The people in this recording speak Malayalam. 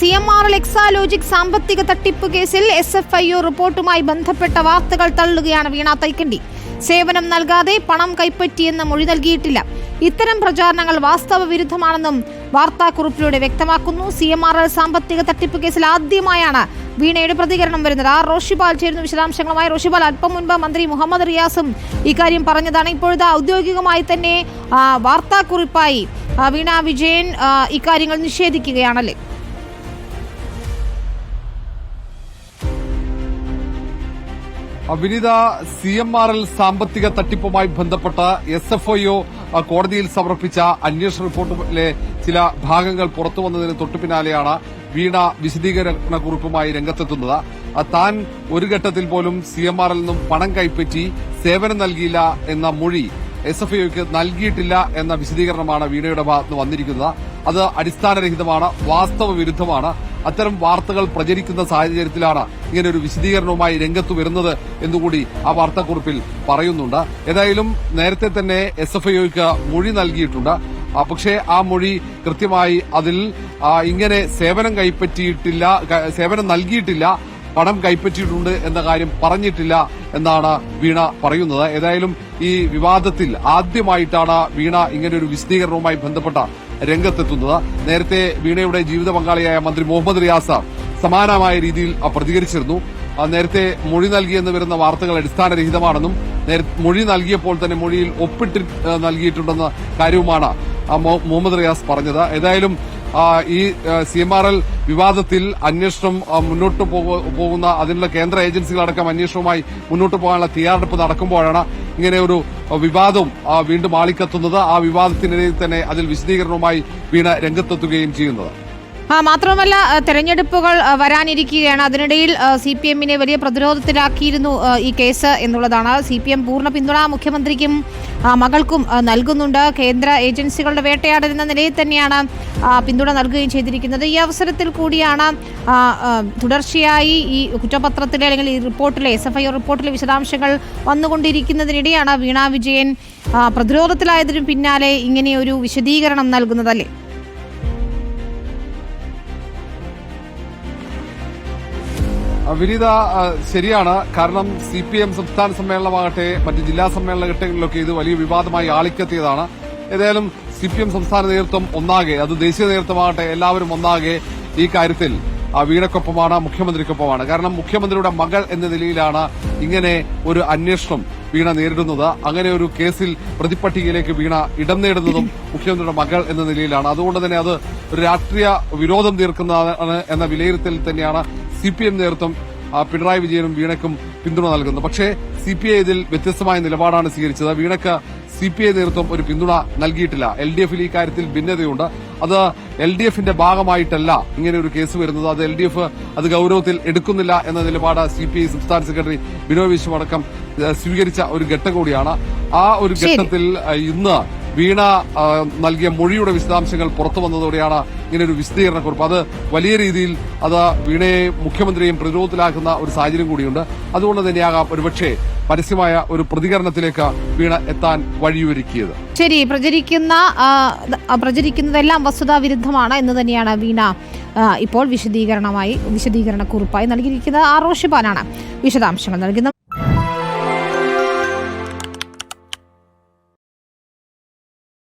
C M R L Exalogic സാമ്പത്തിക തട്ടിപ്പ് കേസിൽ എസ് എഫ് ഐ ഒ റിപ്പോർട്ടുമായി ബന്ധപ്പെട്ട വാർത്തകൾ തള്ളുകയാണ് വീണ തൈക്കണ്ടി. സേവനം നൽകാതെ പണം കൈപ്പറ്റിയെന്ന മൊഴി നൽകിയിട്ടില്ല. ഇത്തരം പ്രചാരണങ്ങൾ വാസ്തവ വിരുദ്ധമാണെന്നും വാർത്താക്കുറിപ്പിലൂടെ വ്യക്തമാക്കുന്നു. സി എം ആർ എൽ സാമ്പത്തിക തട്ടിപ്പ് കേസിൽ ആദ്യമായാണ് വീണയുടെ പ്രതികരണം വരുന്നത്. ആർ റോഷിപാൽ ചേരുന്ന വിശദാംശങ്ങളുമായി. റോഷിപാൽ അല്പം മുൻപ് മന്ത്രി മുഹമ്മദ് റിയാസും ഇക്കാര്യം പറഞ്ഞതാണ്. ഇപ്പോഴത്തെ ഔദ്യോഗികമായി തന്നെ വാർത്താക്കുറിപ്പായി വീണ വിജയൻ ഇക്കാര്യങ്ങൾ നിഷേധിക്കുകയാണല്ലേ? Vinitha C M R L സാമ്പത്തിക തട്ടിപ്പുമായി ബന്ധപ്പെട്ട എസ് എഫ് ഐ ഒ കോടതിയിൽ സമർപ്പിച്ച അന്വേഷണ റിപ്പോർട്ടിലെ ചില ഭാഗങ്ങൾ പുറത്തു വന്നതിന് തൊട്ടു പിന്നാലെയാണ് വീണ വിശദീകരണ കുറിപ്പുമായി രംഗത്തെത്തുന്നത്. താൻ ഒരു ഘട്ടത്തിൽ പോലും സി എം ആർ എൽ നിന്നും പണം കൈപ്പറ്റി സേവനം നൽകിയില്ല എന്ന മൊഴി എസ് എഫ് ഐക്ക് നൽകിയിട്ടില്ല എന്ന വിശദീകരണമാണ് വീണയുടെ ഭാഗത്ത് വന്നിരിക്കുന്നത്. അത് അടിസ്ഥാനരഹിതമാണ് വാസ്തവ വിരുദ്ധമാണ് അത്തരം വാർത്തകൾ പ്രചരിക്കുന്ന സാഹചര്യത്തിലാണ് ഇങ്ങനെ ഒരു വിശദീകരണവുമായി രംഗത്ത് വരുന്നത് എന്നുകൂടി ആ വാർത്താക്കുറിപ്പിൽ പറയുന്നുണ്ട്. ഏതായാലും നേരത്തെ തന്നെ എസ് എഫ് ഐക്ക് മൊഴി നൽകിയിട്ടുണ്ട്. പക്ഷേ ആ മൊഴി കൃത്യമായി അതിൽ ഇങ്ങനെ സേവനം കൈപ്പറ്റിയിട്ടില്ല സേവനം നൽകിയിട്ടില്ല പണം കൈപ്പറ്റിയിട്ടുണ്ട് എന്ന കാര്യം പറഞ്ഞിട്ടില്ല എന്നാണ് വീണ പറയുന്നത്. ഏതായാലും ഈ വിവാദത്തിൽ ആദ്യമായിട്ടാണ് വീണ ഇങ്ങനെ ഒരു വിശദീകരണവുമായി ബന്ധപ്പെട്ട രംഗത്തെത്തുന്നത്. നേരത്തെ വീണയുടെ ജീവിത പങ്കാളിയായ മന്ത്രി മുഹമ്മദ് റിയാസ സമാനമായ രീതിയിൽ പ്രതികരിച്ചിരുന്നു. നേരത്തെ മൊഴി നൽകിയെന്ന് വരുന്ന വാർത്തകൾ അടിസ്ഥാനരഹിതമാണെന്നും മൊഴി നൽകിയപ്പോൾ തന്നെ മൊഴിയിൽ ഒപ്പിട്ട് നൽകിയിട്ടുണ്ടെന്ന കാര്യവുമാണ് മുഹമ്മദ് റിയാസ് പറഞ്ഞത്. ഏതായാലും ഈ സി എം ആർ എൽ വിവാദത്തിൽ അന്വേഷണം മുന്നോട്ട് പോക- പോകുന്ന അതിനുള്ള കേന്ദ്ര ഏജൻസികളടക്കം അന്വേഷണവുമായി മുന്നോട്ട് പോകാനുള്ള തയ്യാറെടുപ്പ് നടക്കുമ്പോഴാണ് ഇങ്ങനെ ഒരു വിവാദം വീണ്ടും ആളിക്കത്തുന്നത് ആ വിവാദത്തിനിടയിൽ തന്നെ അതിൽ വിശദീകരണവുമായി വീണ രംഗത്തെത്തുകയും ചെയ്യുന്നത്. മാത്രമല്ല തെരഞ്ഞെടുപ്പുകൾ വരാനിരിക്കുകയാണ്. അതിനിടയിൽ സി പി എമ്മിനെ വലിയ പ്രതിരോധത്തിലാക്കിയിരുന്നു ഈ കേസ് എന്നുള്ളതാണ്. സി പി എം പൂർണ പിന്തുണ മുഖ്യമന്ത്രിക്കും മകൾക്കും നൽകുന്നുണ്ട്. കേന്ദ്ര ഏജൻസികളുടെ വേട്ടയാടൽ എന്ന നിലയിൽ തന്നെയാണ് പിന്തുണ നൽകുകയും ചെയ്തിരിക്കുന്നത്. ഈ അവസരത്തിൽ കൂടിയാണ് തുടർച്ചയായി ഈ കുറ്റപത്രത്തിലെ അല്ലെങ്കിൽ ഈ റിപ്പോർട്ടിലെ എസ് എഫ് ഐ റിപ്പോർട്ടിലെ വിശദാംശങ്ങൾ വന്നുകൊണ്ടിരിക്കുന്നതിനിടെയാണ് വീണ വിജയൻ പ്രതിരോധത്തിലായതിനു പിന്നാലെ ഇങ്ങനെയൊരു വിശദീകരണം നൽകുന്നതല്ലേ? വിനീത ശരിയാണ്. കാരണം സി പി എം സംസ്ഥാന സമ്മേളനമാകട്ടെ മറ്റ് ജില്ലാ സമ്മേളന ഘട്ടങ്ങളിലൊക്കെ ഇത് വലിയ വിവാദമായി ആളിക്കെത്തിയതാണ്. ഏതായാലും സി പി എം സംസ്ഥാന നേതൃത്വം ഒന്നാകെ അത് ദേശീയ നേതൃത്വമാകട്ടെ എല്ലാവരും ഒന്നാകെ ഈ കാര്യത്തിൽ ആ, വീണക്കൊപ്പമാണ് മുഖ്യമന്ത്രിക്കൊപ്പമാണ്. കാരണം മുഖ്യമന്ത്രിയുടെ മകൾ എന്ന നിലയിലാണ് ഇങ്ങനെ ഒരു അന്വേഷണം വീണ നേരിടുന്നത്. അങ്ങനെ ഒരു കേസിൽ പ്രതിപട്ടികയിലേക്ക് വീണ ഇടം നേടുന്നതും മുഖ്യമന്ത്രിയുടെ മകൾ എന്ന നിലയിലാണ്. അതുകൊണ്ട് തന്നെ അത് ഒരു രാഷ്ട്രീയ വിരോധം തീർക്കുന്നതാണ് എന്ന വിലയിരുത്തൽ തന്നെയാണ് സി പി എം നേതൃത്വം പിണറായി വിജയനും വീണക്കും പിന്തുണ നൽകുന്നു. പക്ഷേ സി പി ഐ ഇതിൽ വ്യത്യസ്തമായ നിലപാടാണ് സ്വീകരിച്ചത്. വീണയ്ക്ക് സി പി ഐ നേതൃത്വം ഒരു പിന്തുണ നൽകിയിട്ടില്ല. എൽ ഡി എഫിൽ ഇക്കാര്യത്തിൽ ഭിന്നതയുണ്ട്. അത് എൽ ഡി എഫിന്റെ ഭാഗമായിട്ടല്ല ഇങ്ങനെ ഒരു കേസ് വരുന്നത്. അത് എൽ ഡി എഫ് അത് ഗൌരവത്തിൽ എടുക്കുന്നില്ല എന്ന നിലപാട് സി പി ഐ സംസ്ഥാന സെക്രട്ടറി ബിനോയ് വിശ്വം അടക്കം സ്വീകരിച്ച ഒരു ഘട്ടം കൂടിയാണ്. ആ ഒരു ഘട്ടത്തിൽ ഇന്ന് വീണ നൽകിയ മൊഴിയുടെ വിശദാംശങ്ങൾ പുറത്തു വന്നതോടെയാണ് ഇങ്ങനെ ഒരു വിശദീകരണക്കുറിപ്പ് അത് വലിയ രീതിയിൽ അത് വീണയെ മുഖ്യമന്ത്രിയും പ്രതിരോധത്തിലാക്കുന്ന ഒരു സാഹചര്യം കൂടിയുണ്ട്. അതുകൊണ്ട് തന്നെയാകാം ഒരുപക്ഷെ പരസ്യമായ ഒരു പ്രതികരണത്തിലേക്ക് വീണ എത്താൻ വഴിയൊരുക്കിയത്. ശരി പ്രചരിക്കുന്ന പ്രചരിക്കുന്നതെല്ലാം വസ്തുതാ വിരുദ്ധമാണ് എന്ന് തന്നെയാണ് വീണ ഇപ്പോൾ വിശദീകരണമായി വിശദീകരണ കുറിപ്പായി നൽകിയിരിക്കുന്നത്. ആർ റോഷിബാനാണ് വിശദാംശങ്ങൾ നൽകുന്നത്.